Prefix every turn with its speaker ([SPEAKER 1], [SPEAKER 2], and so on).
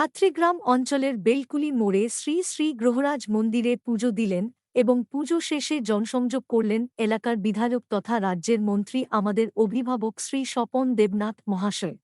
[SPEAKER 1] ছাত্রীগ্রাম অঞ্চলের বেলকুলি মোড়ে শ্রী শ্রী গ্রহরাজ মন্দিরে পুজো দিলেন এবং পুজো শেষে জনসংযোগ করলেন এলাকার বিধায়ক তথা রাজ্যের মন্ত্রী আমাদের অভিভাবক শ্রী স্বপন দেবনাথ মহাশয়।